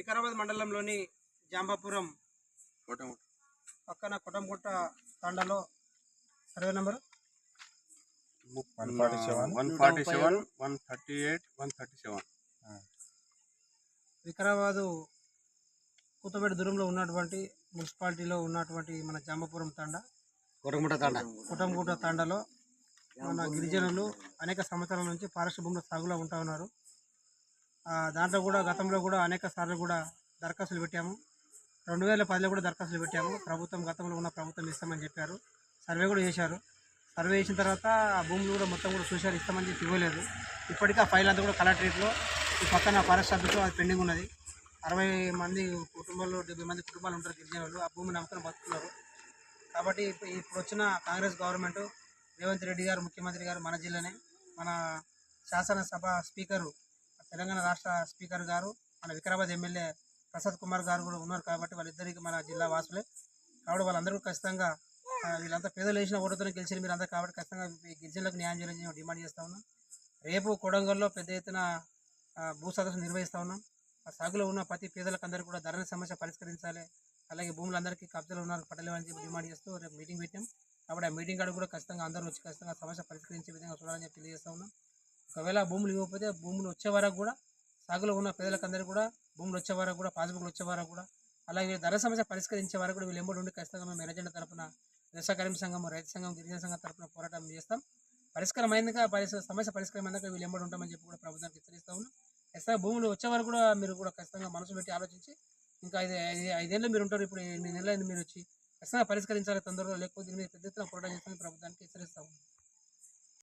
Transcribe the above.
వికారాబాద్ మండలంలోని జాంబాపురం పక్కన Kottamgutta తాండాలో survey number? One forty seven one forty seven one thirty eight one thirty seven. Vikarabad కూతబేట దూరంలో ఉన్నటువంటి మున్సిపాలిటీలో ఉన్నటువంటి మన జాంబాపురం తాండా కొరకముట్ట తాండ. కుటంగుట్ట తాండాలో మన గిరిజనులు అనేక సంవత్సరాల నుంచి ఫారెస్ట్ భూముల సాగులో ఉంటా ఉన్నారు. దాంట్లో కూడా గతంలో కూడా అనేక సార్లు కూడా దరఖాస్తులు పెట్టాము. రెండు వేల పదిలో కూడా దరఖాస్తులు పెట్టాము. ప్రభుత్వం గతంలో ఉన్న ప్రభుత్వం ఇస్తామని చెప్పారు. సర్వే కూడా చేశారు. సర్వే చేసిన తర్వాత ఆ భూములు కూడా మొత్తం కూడా చూశారు ఇస్తామని చెప్పి ఇవ్వలేదు. ఇప్పటికీ ఆ ఫైల్ అంతా కూడా కలెక్టరేట్లో ఈ పక్కన ఫారెస్ట్ ఆఫీస్లో అది పెండింగ్ ఉన్నది. అరవై మంది కుటుంబాల్లో డెబ్బై మంది కుటుంబాలు ఉంటారు గిరిజనులు. ఆ భూమిని నమ్ముకొని బతుకున్నారు. కాబట్టి ఇప్పుడు ఇప్పుడు వచ్చిన కాంగ్రెస్ గవర్నమెంట్ రేవంత్ రెడ్డి గారు ముఖ్యమంత్రి గారు మన జిల్లానే మన శాసనసభ స్పీకరు తెలంగాణ రాష్ట్ర స్పీకర్ గారు మన వికారాబాద్ ఎమ్మెల్యే ప్రసాద్ కుమార్ గారు కూడా ఉన్నారు కాబట్టి వాళ్ళిద్దరికి మన జిల్లా వాసులే. కాబట్టి వాళ్ళందరూ ఖచ్చితంగా వీళ్ళంతా పేదలు వేసిన ఓటుతో గెలిచిన మీరు అందరూ కాబట్టి ఖచ్చితంగా గిరిజనులకు న్యాయం చేయాలని మేము డిమాండ్ చేస్తా ఉన్నాం. రేపు కొడంగల్లో పెద్ద ఎత్తున భూ సదస్సు నిర్వహిస్తా ఉన్నాం. ఆ సాగులో ఉన్న ప్రతి పేదలకు అందరికీ కూడా ధరల సమస్య పరిష్కరించాలి. అలాగే భూములందరికీ కబ్జాలు ఉన్నారు పట్టలేమని చెప్పి డిమాండ్ చేస్తూ రేపు మీటింగ్ పెట్టాం. కాబట్టి ఆ మీటింగ్ కాడ కూడా ఖచ్చితంగా అందరూ వచ్చి ఖచ్చితంగా సమస్య పరిష్కరించే విధంగా చూడాలని చెప్పి తెలియజేస్తా ఉన్నాం. ఒకవేళ భూములు ఇవ్వకపోతే భూములు వచ్చే వరకు కూడా సాగులో ఉన్న పేదలకందరికీ కూడా భూములు వచ్చే వరకు కూడా పాస్బుక్లు వచ్చే వరకు కూడా అలాగే ధర సమస్య పరిష్కరించే వరకు కూడా వీళ్ళు ఎంబడి ఉండి ఖచ్చితంగా మేము ఎర్రజెండా తరపున వ్యవసాయ కార్మిక సంఘం రైతు సంఘం గిరిజన సంఘం తరపున పోరాటం చేస్తాం. పరిష్కారం అయిందిగా సమస్య పరిష్కారం అయిందాక వీళ్ళు ఎంబడి ఉంటామని చెప్పి కూడా ప్రభుత్వానికి హెచ్చరిస్తా ఉన్నాం. ఖచ్చితంగా భూములు వచ్చే వరకు కూడా మీరు కూడా ఖచ్చితంగా మనసు పెట్టి ఆలోచించి ఇంకా ఐదు ఐదు ఐదేళ్ళు మీరు ఉంటారు ఇప్పుడు ఎనిమిది నెలలు మీరు వచ్చి ఖచ్చితంగా పరిష్కరించాలి తొందరలో లేకపోతే దీని మీద పెద్ద ఎత్తున పోరాటం చేస్తామని ప్రభుత్వానికి హెచ్చరిస్తాం